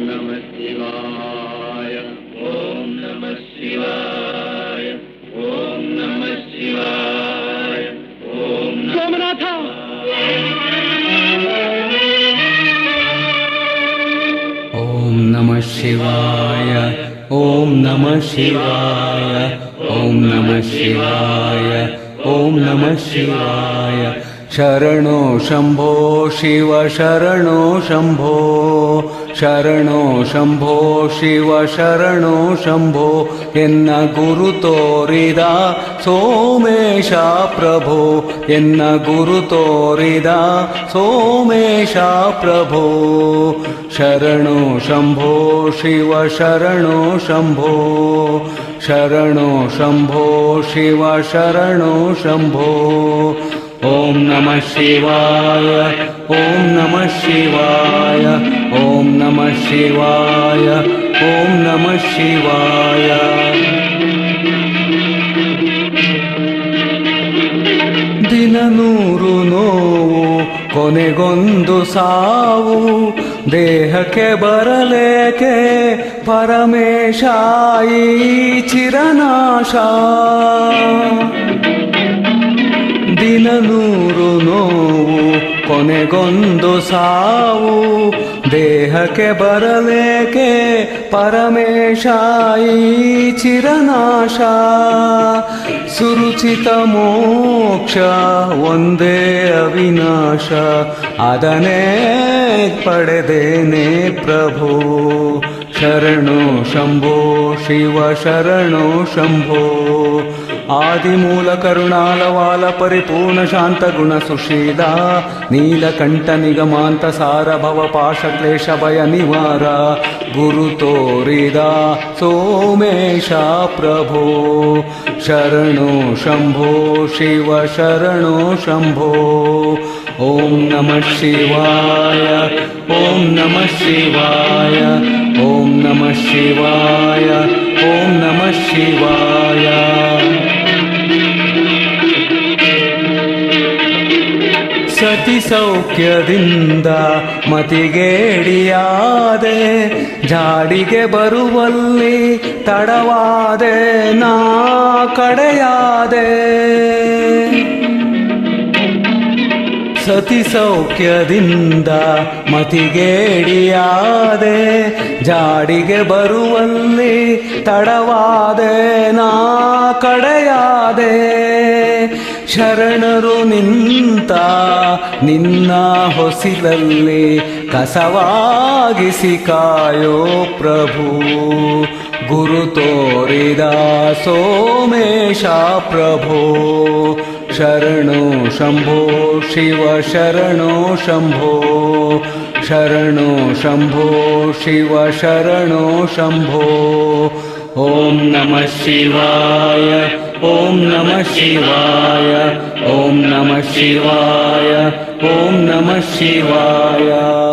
ॐ नम शिवाय ॐ नमः शिवाय ॐ नमः शिवाय ॐ नमः शिवाय शरणो शम्भो शिव शरणो शम्भो। शरणो शम्भो शिव शरणो शम्भो य गुरुतोरिदा सोमे शा प्रभो ए गुरुतोरिदा सोमे शा प्रभो। शरणो शम्भो शिव शरणो शम्भो शरणो शम्भो शिव शरणो शम्भो। ॐ नमः शिवाय ॐ नमः शिवाय। ಓಂ ನಮಃ ಶಿವಾಯ ಓಂ ನಮಃ ಶಿವಾಯ ದಿನ ನೂರು ನೋವು, ಕೊನೆಗೊಂದು ಸಾವು. ದೇಹಕ್ಕೆ ಬರಲೇಕೆ ಪರಮೇಶಾಯಿ ಚಿರನಾಶ. ದಿನ ನೂರು ನೋವು ಕೊನೆಗೊಂದು ಸಾವು ದೇಹಕ್ಕೆ ಬರಲೇಕೆ ಪರಮೇಶಾಯಿ ಚಿರನಾಶ? ಸುರುಚಿತ ಮೋಕ್ಷ ಒಂದೇ ಅವಿನಾಶ ಅದನ್ನೇ ಪಡೆದೇನೆ ಪ್ರಭು. शरणो शम्भो शिव शरणो शम्भो आदिमूलकरुणालवाल परिपूर्णशान्तगुणसुषीदा नीलकण्ठनिगमान्तसारभवपाशक्लेशभयनिवार गुरुतो हृदा सोमेशा प्रभो शरणो शम्भो शिव शरणो शम्भो ಓಂ ನಮಃ ಶಿವಾಯ, ಓಂ ನಮಃ ಶಿವಾಯ, ಓಂ ನಮಃ ಶಿವಾಯ, ಓಂ ನಮಃ ಶಿವಾಯ. ಸತಿ ಸೌಖ್ಯದಿಂದ ಮತಿಗೇಡಿಯಾದೆ, ಜಾಡಿಗೆ ಬರುವಲ್ಲಿ ತಡವಾದೆ, ನಾ ಕಡೆಯಾದೆ. ಸತಿ ಸೌಖ್ಯದಿಂದ ಮತಿಗೇಡಿಯಾದೆ, ಜಾಡಿಗೆ ಬರುವಲ್ಲಿ ತಡವಾದೆ, ನಾ ಕಡೆಯಾದೆ. ಶರಣರು ನಿಂತ ನಿನ್ನ ಹೊಸಿಲಲ್ಲಿ ಕಸವಾಗಿಸಿ ಕಾಯೋ ಪ್ರಭು. ಗುರು ತೋರಿದ ಸೋಮೇಶ ಪ್ರಭೋ. शरणो शम्भो शिव शरणो शम्भो शरणो शम्भो शिव शरणो शम्भो। ॐ नमः शिवाय ॐ नमः शिवाय ॐ नमः शिवाय ॐ नमः शिवाय।